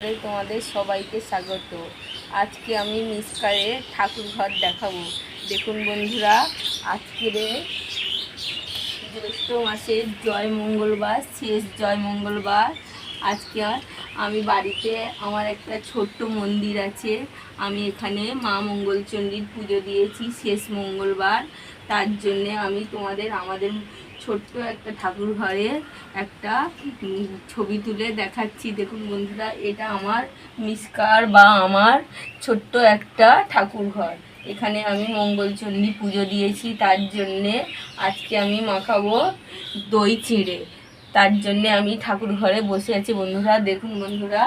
তোমাদের সবাইকে স্বাগত। আজকে আমি মিসকারে ঠাকুর ঘর দেখাবো। দেখুন বন্ধুরা, আজকের জ্যৈষ্ঠ মাসের জয় মঙ্গলবার, শেষ জয় মঙ্গলবার। আজকে আমি বাড়িতে আমার একটা ছোট্ট মন্দির আছে। আমি এখানে মা মঙ্গলচণ্ডীর পুজো দিয়েছি শেষ মঙ্গলবার। তার জন্যে আমি তোমাদের, আমাদের ছোট্ট একটা ঠাকুর ঘরে একটা ছবি তুলে দেখাচ্ছি। দেখুন বন্ধুরা, এটা আমার মিসকার বা আমার ছোট্ট একটা ঠাকুর ঘর। এখানে আমি মঙ্গলচণ্ডী পুজো দিয়েছি, তার জন্যে আজকে আমি মাখাবো দই চিঁড়ে। তার জন্যে আমি ঠাকুর ঘরে বসে আছি। বন্ধুরা, দেখুন বন্ধুরা,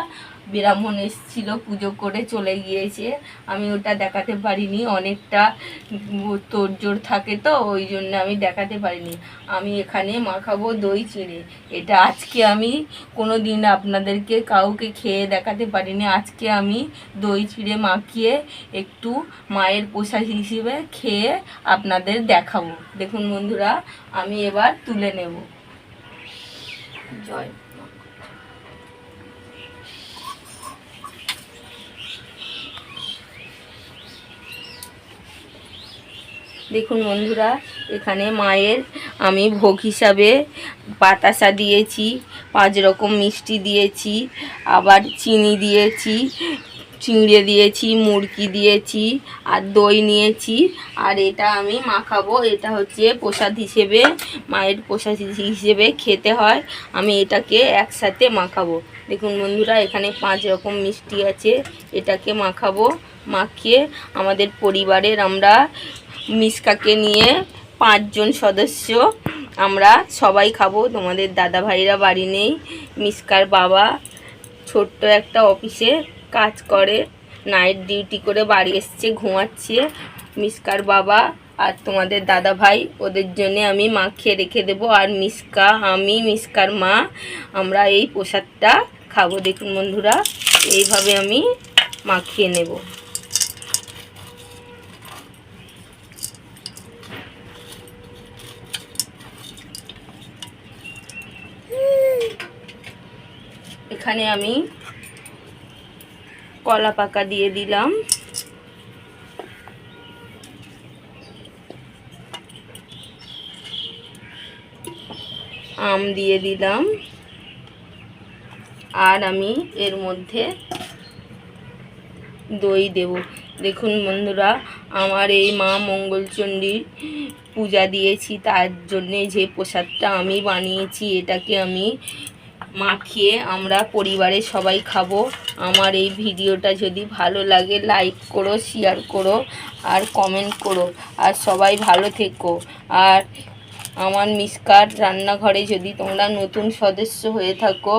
ব্রাহ্মণ এসেছিল, পুজো করে চলে গিয়েছে। আমি ওটা দেখাতে পারিনি, অনেকটা তোড়জোড় থাকে তো, ওই জন্য আমি দেখাতে পারিনি। আমি এখানে মাখাবো দই, চিঁড়ে। এটা আজকে আমি কোনো দিন আপনাদেরকে কাউকে খেয়ে দেখাতে পারিনি। আজকে আমি দই, চিঁড়ে মাখিয়ে একটু মায়ের প্রসাদ হিসেবে খেয়ে আপনাদের দেখাবো। দেখুন বন্ধুরা, আমি এবার তুলে নেব। জয়। দেখুন বন্ধুরা এখানে মায়ের আমি ভোগ হিসাবে বাতাসা দিয়েছি পাঁচ রকম মিষ্টি দিয়েছি আবার চিনি দিয়েছি চিঁড়ে দিয়েছি, মুরকি দিয়েছি আর দই নিয়েছি। আর এটা আমি মাখাবো। এটা হচ্ছে প্রসাদ হিসেবে, মায়ের প্রসাদ হিসেবে খেতে হয়। আমি এটাকে একসাথে মাখাবো। দেখুন বন্ধুরা, এখানে পাঁচ রকম মিষ্টি আছে। এটাকে মাখাবো, মাখিয়ে আমাদের পরিবারের আমরা মিসকাকে নিয়ে পাঁচজন সদস্য আমরা সবাই খাব। তোমাদের দাদা ভাইরা বাড়ি নেই, মিসকার বাবা ছোট্ট একটা অফিসে। কাজ করে নাইট ডিউটি করে বাড়ি এসছে, ঘুমাচ্ছে। মিসকার বাবা আর তোমাদের দাদা ভাই, ওদের জন্যে আমি মাখিয়ে রেখে দেবো। আর মিসকা, আমি, মিসকার মা, আমরা এই প্রসাদটা খাব। দেখুন বন্ধুরা, এইভাবে আমি মাখিয়ে নেব। এখানে আমি কলা পাকা দিয়ে দিলাম। আম দিয়ে দিলাম। আর আমি এর মধ্যে দই দেব। দেখুন বন্ধুরা, আমার এই মা মঙ্গলচণ্ডীর পূজা দিয়েছি, তার জন্যে যে প্রসাদটা আমি বানিয়েছি, এটাকে আমি মাখিয়ে আমরা পরিবারের সবাই খাব। আমার এই ভিডিওটা যদি ভালো লাগে লাইক করো শেয়ার করো আর কমেন্ট করো। আর সবাই ভালো থেকো। আর আমার মিসকার রান্নাঘরে যদি তোমরা নতুন সদস্য হয়ে থাকো,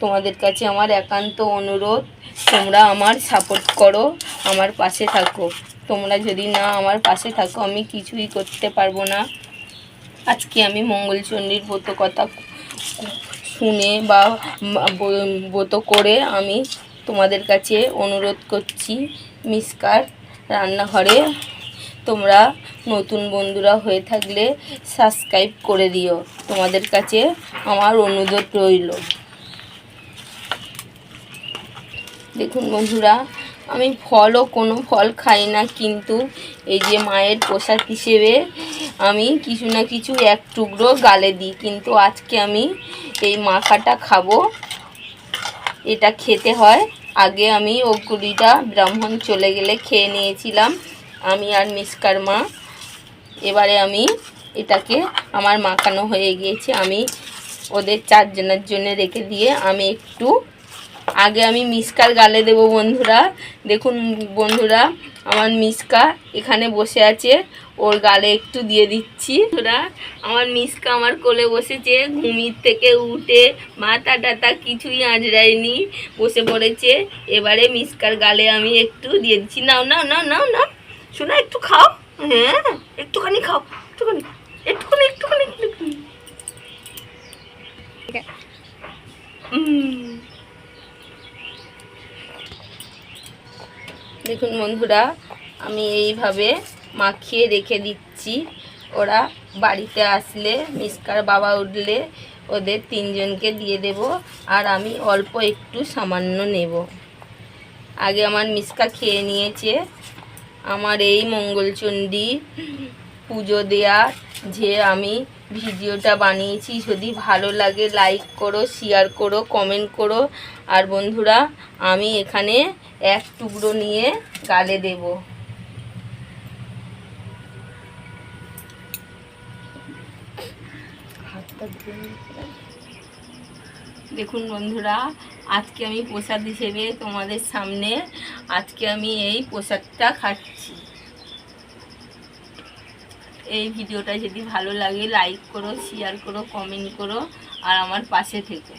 তোমাদের কাছে আমার একান্ত অনুরোধ, তোমরা আমার সাপোর্ট করো, আমার পাশে থাকো। তোমরা যদি না আমার পাশে থাকো, আমি কিছুই করতে পারব না। আজকে আমি মঙ্গলচণ্ডীর ব্রত কথা শুনে বা ব্রত করে আমি তোমাদের কাছে অনুরোধ করছি মিসকার রান্নাঘরে তোমরা নতুন বন্ধুরা হয়ে থাকলে সাবস্ক্রাইব করে দিও। তোমাদের কাছে আমার অনুরোধ রইল। দেখুন বন্ধুরা, আমি ফলও কোনো ফল খাই না, কিন্তু এই যে মায়ের প্রসাদ হিসেবে আমি কিছু না কিছু এক টুকরো গালে দিই, কিন্তু আজকে আমি এই মাখাটা খাব। এটা খেতে হয়। আগে আমি ওগুলিটা ব্রাহ্মণ চলে গেলে খেয়ে নিয়েছিলাম, আমি আর মিসকার মা। এবারে আমি এটাকে আমার মাখানো হয়ে গিয়েছে, আমি ওদের চারজনের জন্য রেখে দিয়ে আমি একটু আগে আমি মিসকার গালে দেবো বন্ধুরা। দেখুন বন্ধুরা, আমার মিসকা এখানে বসে আছে। ওর গালে একটু দিয়ে দিচ্ছি। ওরা আমার মিসকা আমার কোলে বসেছে, ঘুমির থেকে উঠে মাথা টাতা কিছুই আঁচড়ায়নি, বসে পড়েছে। এবারে মিসকার গালে আমি একটু দিয়ে দিচ্ছি। নাও নাও নাও নাও নাও। শোনা, একটু খাও। হ্যাঁ একটুখানি খাও, একটুখানি একটুখানি একটুখানি উম। দেখুন বন্ধুরা, আমি এইভাবে মাখিয়ে রেখে দিচ্ছি। ওরা বাড়িতে আসলে মিসকার বাবা উঠলে ওদের তিনজনকে দিয়ে দেব, আর আমি অল্প একটু সামান্য নেব। আগে আমার মিসকা খেয়ে নিয়েছে। আমার এই মঙ্গলচণ্ডী পুজো দেয়া যে আমি ভিডিওটা বানিয়েছি। যদি ভালো লাগে লাইক করো শেয়ার করো কমেন্ট করো। আর বন্ধুরা, আমি এখানে এক টুকরো নিয়ে গালে দেব। দেখুন বন্ধুরা, আজকে আমি প্রসাদ হিসেবে তোমাদের সামনে আজকে আমি এই প্রসাদটা খাচ্ছি। এই ভিডিওটা যদি ভালো লাগে লাইক করো শেয়ার করো কমেন্ট করো, আর আমার পাশে থেকো।